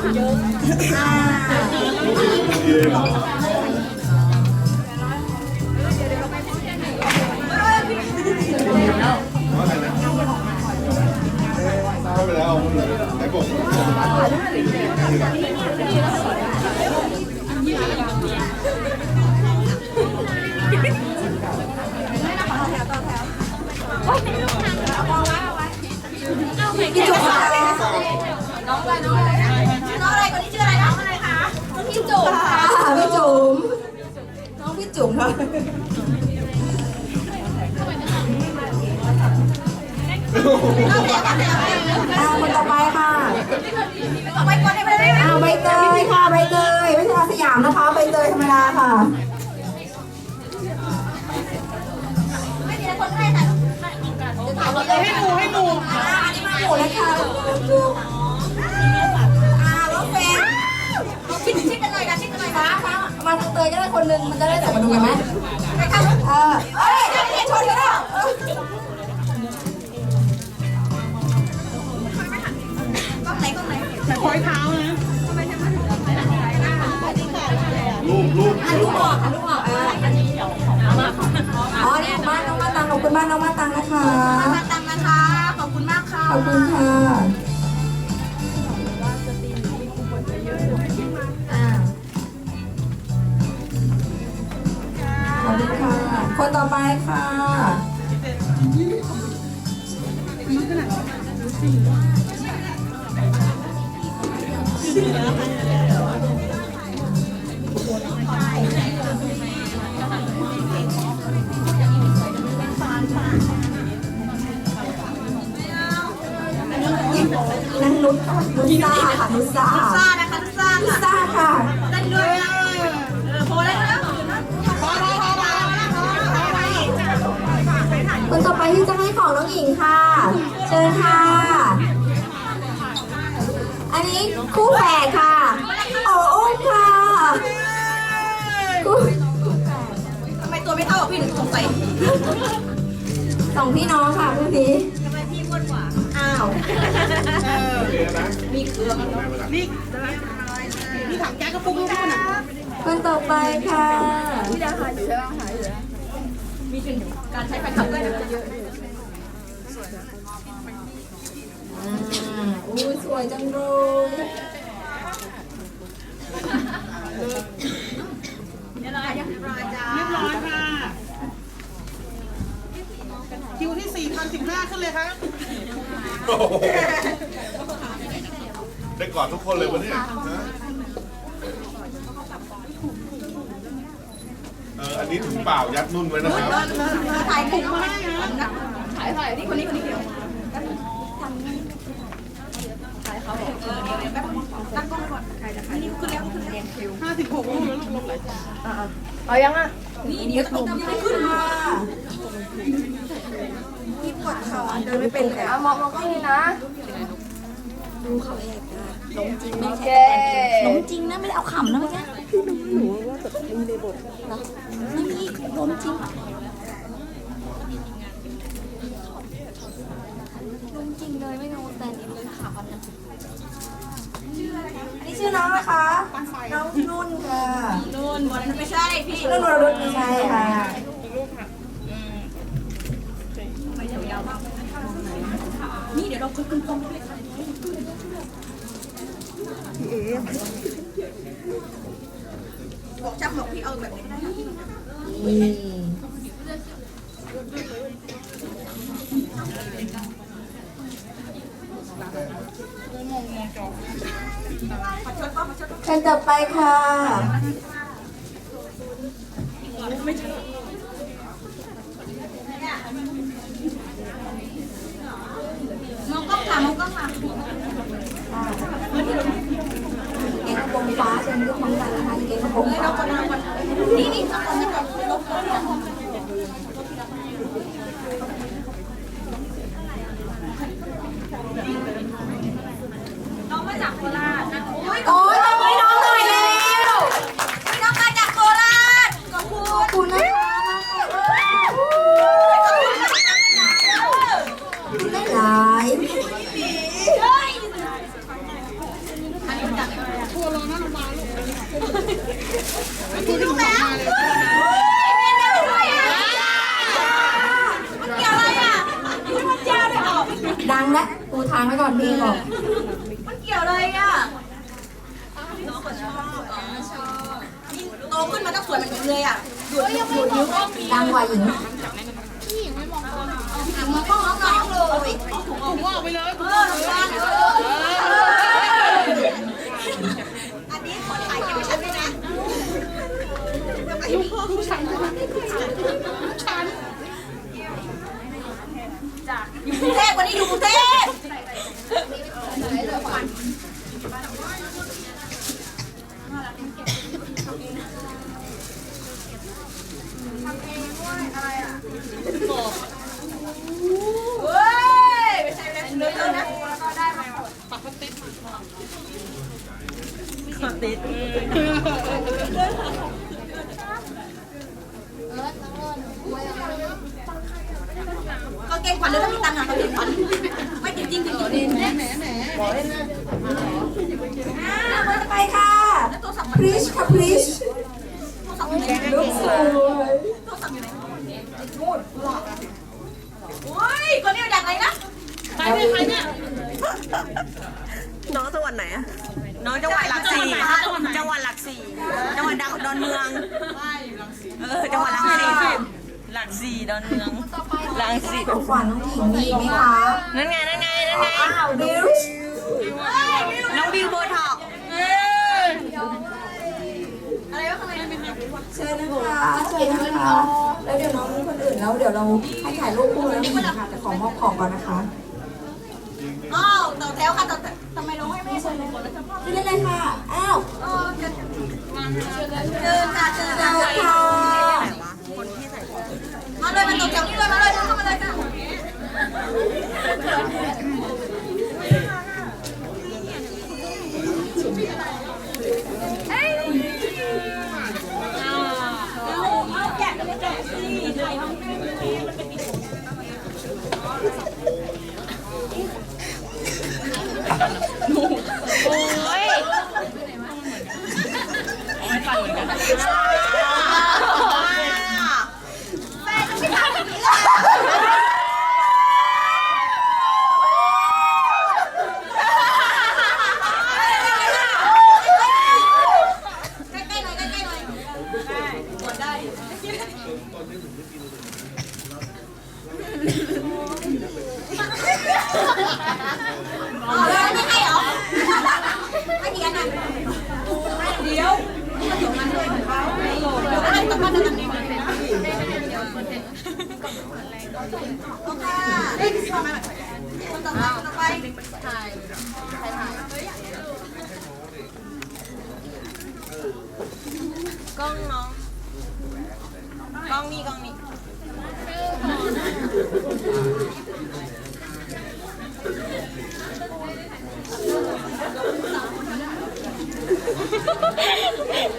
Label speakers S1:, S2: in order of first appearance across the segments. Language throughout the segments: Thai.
S1: เข้าไปแล้วไหนบอก
S2: พี่จุ๋ม จุ๋มค่ะเอาคนต่อไปค่ะต่อไปคนได้ไหมเอาใบเตยค่ะใบเตยไม่ใช่อาสยามนะคะใบเตยธรรมดาค่ะให้ถ่ายจะถ่ายรูให้หมูอันนี้มาหมูเลยค่ะ เตยก็ได้คนนึงมันจะได้ส่มาดูกันไหมไปค่ะเออเอ้ยจะได้ชนกันแล้วกล้องไหนกล้องไหน
S3: แต่คอยเท้านะ
S1: รูปรูป
S2: อันลูกออกลูกออกอ่าอันนี้เดี๋ยวมาอ๋อนี่ของบ้านน้องมาตังขอบคุณบ้านน้องมาตังนะคะมาตังนะคะ ขอบคุณมากค่ะ ขอบคุณค่ะ นั่นนุชค่ะนุชซ่าค่ะนุชซ่าซ่านะคะซ่านุชซ่าค่ะเล่นด้วยเออโพเล่นแล้วคนต่อไปที่จะให้ของน้องหญิงค่ะ เชิญค่ะ คู่แฝดค่ะโอ้โอ้ค่ะคู่ทำไมตัวไม่เท่ากับพี่หนูสงสัยสองพี่น้องค่ะคู่นี้อ้าว
S3: นี่นี่ถังแก๊สก็ปุ๊บปุ๊บปุ๊บน่ะ
S2: คนต่อไปค่ะ
S3: การใช้ไฟขับด้วยนะ
S2: อ่า อู้สวยจังเลย
S3: เรียบร้อยค่ะ คิวที่ 4,015 ขึ้นเลยครับ
S1: โอ้โหได้กอดทุกคนเลยวันนี้นะเอออันนี้ถุงเปล่ายัดนุ่นไว้นะครับ
S2: ถ่ายถูกไหม
S3: ถ่ายถ่ายนี่คนนี้คนนี้
S2: ตั้งกล้องก่อนถ่ายจะถ่ายนี่ขึ้นแล้วขึ้นแล้ว
S3: 56รูปแล้วลูกลงหลาย
S2: เอายังอะนี่เดี๋ยวต้องยังไม่ขึ้นมาพี่ปวดเข่าเดินไม่เป็นเลย
S4: เอามองมองกล้องนี้นะ
S2: ดูเขาแหกตาหลงจริงไม่
S4: โอเค
S2: ใช่หลงจริงนะไม่ได้เอาขำนะเมื่อกี้หนูว่าแบบมีในบทเหรอไม่มีหลงจริงหลงจริงเลยไม่รู้แต่นี่เลยค่ะวันนั้น อันนี้ชื่อน้องนะคะ น้องนุ่นค่ะ
S3: นุ่นวันไม่ใช่พี่
S2: นุ่นวรนุชไม่ใช่ค่ะ
S3: นี่เดี๋ยวเราคุยกันตรงเลยค่ะบอกจับบอกพี่เอาแบบนี้ได้นะ
S2: กันต่อไปค่ะ
S3: มองกล้องค่ะมองกล้องค่ะ
S2: เกงกระโปรงฟ้าเชิญยกพร้อมกันนะคะเกงกระโปรงฟ้า
S3: นี่นี่เอาคนนี้ก่อนลบน้องมาจากโคราชนะ โอ้ย
S2: โอ้ยทำไมน้องหน่อยแล้ว
S3: น้องมาจากโคราชขอบคุณ
S2: ขอบคุณนะคะไม่หลาย
S3: อันนี้จาก
S4: ตัวรอหน้าโรงพยาบาลลูก
S3: มีลูกแล้วเป็นได้ด้วยอะมันเกี่ยวอะไรอะมันมันยาวเลยออกดังแล้วปูทางไว้ก่อนพี่บอก มันเกี่ยวอะไรอะ น้องเขาชอบอ๋อชอบนี่โตขึ้นมาต้องสวยเหมือนหญิงเลยอะดูดดูดนิ้วดังกว่าหญิงพี่หญิงไม่มองกล้องน้องเลย
S4: ผมว่าออกไปเลย
S3: เออน้องๆเอออันนี้ขอถ่ายเก็บไว้ฉัด้วยนะ
S4: ลูกลูกฉันฉัน
S3: อยู่กรุงเทพวันนี้อยู่กรุงเทพเฮ้ยไม่ใช่แล้วเนื้อนะ
S4: ปักสติ๊ก
S3: ก็เก่งขวัญเลยถ้ามีตังค์อะก็เก่งขวัญไม่จริงจริงจริงจริง
S4: แหมแหม
S3: อ่าเบอร์ไปค่ะแล้วตัวสับมัน
S2: Please, ค่ะ please.
S3: ตัวสับอยู่ไหน
S2: Looks so
S3: ตัวสับอยู่ไหนนู่นโอ้ยคนนี้มาจากไหนนะ
S4: ใครเนี่ยใครเนี่ย
S1: น้องจังหวัดไหนอะ น้องจังหวัดหลักสี่จังหวัดหลักสี่จังหวัดดังดอนเมืองเออจังหวัดหลักสี่หลักสี่ดอนเมืองหลักสี่
S2: ของขวัญน้องหญิงมีอีกไหมคะ
S1: นั่นไงนั่นไงนั่นไง
S2: บิล
S1: น้องบิวโบท็อกซ์
S3: อะไรวะข้างใน
S2: เชิญนะคะเชิญนะคะแล้วเดี๋ยวน้องคนอื่นแล้วเดี๋ยวเราให้ถ่ายรูปคู่แล้วนี่ค่ะแต่ขอมอบของก่อนนะคะ
S3: อ้าวต่อแถวค่ะต่อแถวทำไมเราให้แม่เชิญเลย
S2: เชิญเลยค่ะ อ้าว
S3: เชิญเชิญค่ะเชิญ
S2: เชิ
S3: ค่ะ
S2: ญค่ะ
S3: มาเลยมาต่อแถวนี้เลยมาเลยเข้ามาเลยค่ะ ใกล้ๆหน่อยใกล้ๆหน่อยอ๋อแล้วไม่ให้เหรอไม่เดียวนะเดี๋ยวเดี๋ยวมันเลยของเขาเดี๋ยวอะไรกับมันจะทำยังไง โอเคนต่อไปคนต่อไป
S1: กล้องน้องกล้องนี่กล้องนี่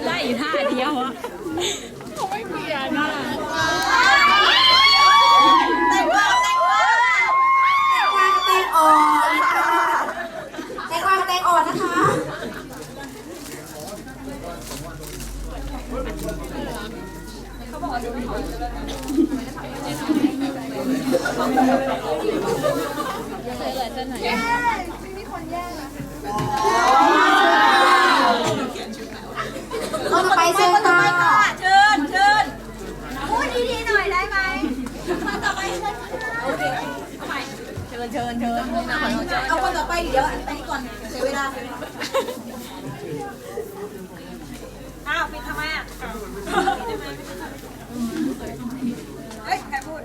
S1: ได้อยู่ท่าเดียวอะ
S4: ไม่เปลี่ยนนะ
S3: แต่งว่าแต่งว่า
S2: แตงกวากับแตงอ่อนค่ะแตงกวากับแตงอ่อนนะคะ คนต่อไปเชิญ
S3: คนต่อ
S2: ค่ะ
S3: ไปค่ะเชิญเชิญพูดดีๆหน่อยได้ไหมคนต่อไปเชิญโอเคเอาใหม่
S1: เชิญเชิญเชิญ
S3: เอาคนต่อไปเดี๋ยวอันนี้ก่อนเสียเวลาอ้าวปิดทำไมอะเฮ้ยใครพูด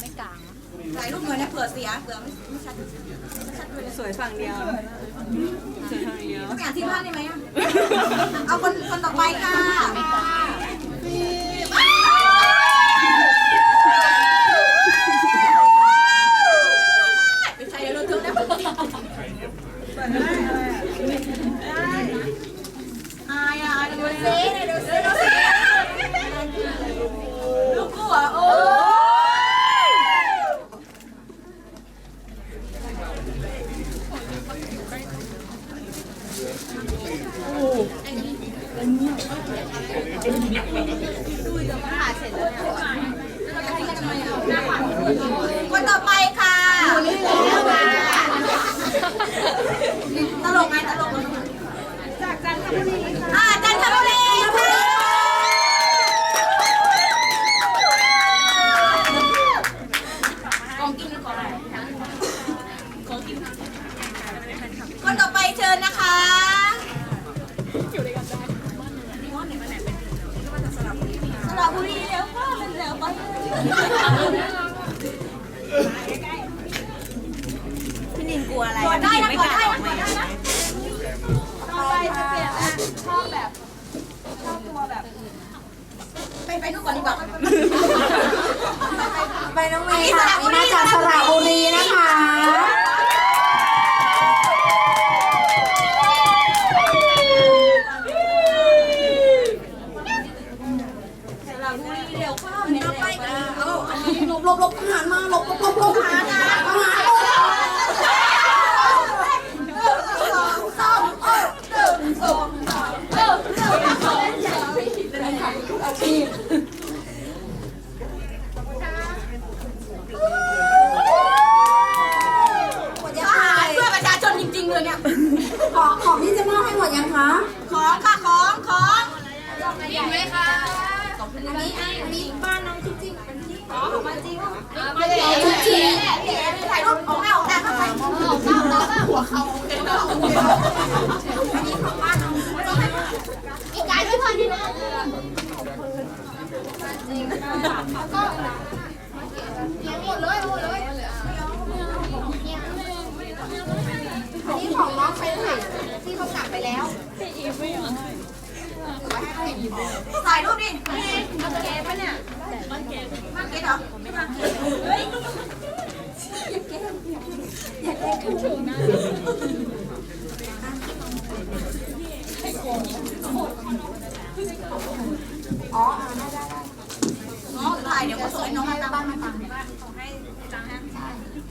S3: ไม่ กลางถ่ายรูปหน่อยนะเผื่อเสียเผื่อไม่ไม่ชัด
S1: สวยฝั่งเดียวสวยฝั่งเดียว
S3: ต้องอ่านที่บ้านได้ไหมอะเอาคนคนต่อไปค่ะ น้องเมย์ค่ะนี่มาจากสระ แล้วก็เลี้ยง
S1: หม
S3: ดเล
S1: ย
S3: ห
S1: ม
S3: ดเลยนี่ของน้องไปไหนที่เขาสั่
S2: ไปแล้วถ่ายรูปดิมันเก๋ปะ
S3: เนี่ยมันเก๋
S2: มันเก๋
S3: เหรอไม่นเก๋เฮ้ย
S2: อย่าเก๋
S3: อย่าเก๋
S2: ขึ้นนะ
S3: อ๋
S2: อ
S3: น้องถ่ายเดี๋ยวเขาส่ง ให้น้องมาตามมาตาม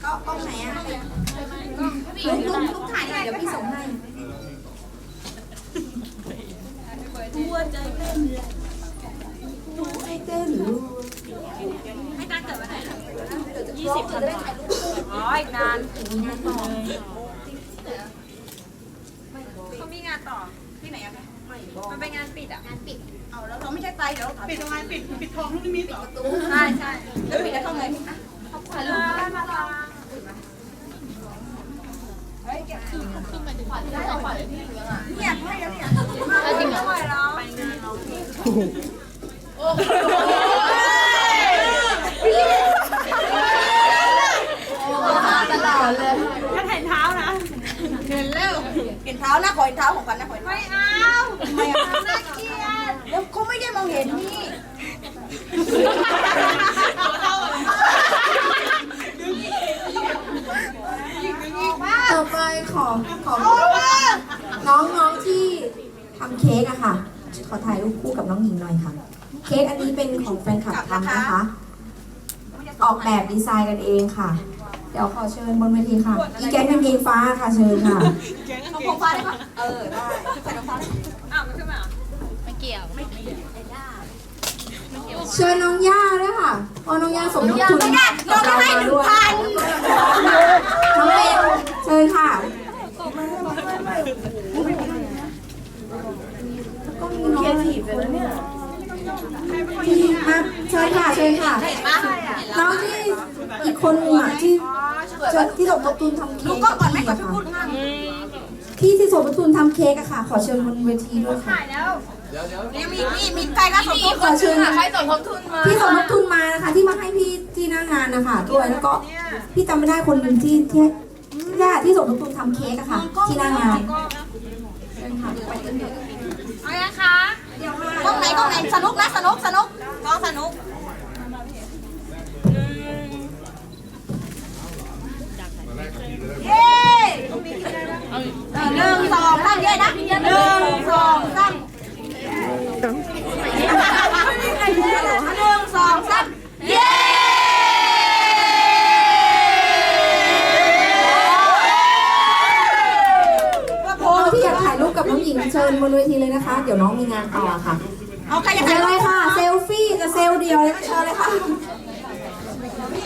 S2: ก็กล้องไหนอะลุกลุกลุกถ่ายหน่อยเดี๋ยวพี่ส่งให้
S3: ตัวใจเต้น
S2: ให้เต้นหรือ
S3: ให้การเกิดวันไหนยี่สิบธันวาอ๋ออีกนานเขามีงานต่อที่ไหนอะคะมันเป็นงานปิดอะงานปิด เอาแล้วเราไม่ใช่ไปเดี๋ยวเราถาม
S4: ปิดทำไมปิดปิดทองลูกนิมิตเหรอ
S3: ใช่ใช่แล้วปิดแล้วทำไงอะถ่ายรูปได้มาลาเนี่ยไม่แล้วเนี่ยจริงเหรอไปงานเราโอ้โห
S2: ตลอดเลย
S4: ถ้าเห็นเท้านะ
S3: เห็นแล้วเห็นเท้านะขอเห็นเท้าของกันนะขอไม่เอาไม่เอาน่าเกลียดแล้วเขาไม่ได้มองเห็นนี่
S2: ต่อไปขอขอน้องน้องที่ทำเค้กอะค่ะ ขอถ่ายรูปคู่กับน้องหญิงหน่อยค่ะ เค้กอันนี้เป็นของแฟนคลับทำนะคะ ออกแบบดีไซน์กันเองค่ะ เดี๋ยวขอเชิญบนเวทีค่ะ อีแก๊งกางเกงฟ้าค่ะเชิญค่ะ
S3: เอาของฟ้าได้ปะเออได้ใส่ของฟ้าได้อ้าวไม่ขึ้นมา
S2: เชิญน้องย่าด้วยค่ะเพราะน้องย่าสมทบทุน
S3: ไม่ได้เราไม่ให้หนึ่งพัน
S2: น้องเบนเชิญค่ะก็มีน้องอีกคนเนี่ยมา เชิญค่ะเชิญค่ะ
S3: เห็นปะ
S2: น้องที่อีกคนหนึ่งอะที่เชิญที่สมทบทุนทำเค้
S3: ดู
S2: ก
S3: กล้องก่อนไหม
S2: พี่
S3: ก่อน
S2: อะ
S3: จะ
S2: ค่ะ
S3: พูดงาน
S2: ที่ที่สมทบทุนทำเค้กอะค่ะ ขอเชิญบนเวทีด้วยค่ะ
S3: นี่มีมีมีใครก็สมทบ
S2: ขอเชิญ
S3: ใครสมทบทุนมา
S2: ที่สมทบทุนมานะคะ ที่มาให้พี่ที่หน้างานนะคะด้วยแล้วก็พี่จำไม่ได้คนหนึ่งที่ที่ที่ที่สมทบทุนทำเค้กอะค่ะ ที่หน้างานเชิญค่ะไปกันเถอะ
S3: เอายังคะ กล้องไหนกล้องไหนสนุกนะสนุกสนุกกล้องสนุกเย้หนึ่งสองสามเย้นะหนึ่งสองสามหนึ่งสองสามเย้
S2: น้องที่อยากถ่ายรูปกับ น้ องหญิงเชิญบนเวทีเลยนะคะ เดี๋ยวน้องมีงานต่อค่ะ
S3: เอาใครจะ
S2: เชิ
S3: ถ่าย
S2: ญ
S3: รู
S2: เล
S3: ป
S2: ยค่ะ เซลฟี่กับเซลเดียวเลยก็เชิญเลยค่ะ
S3: เ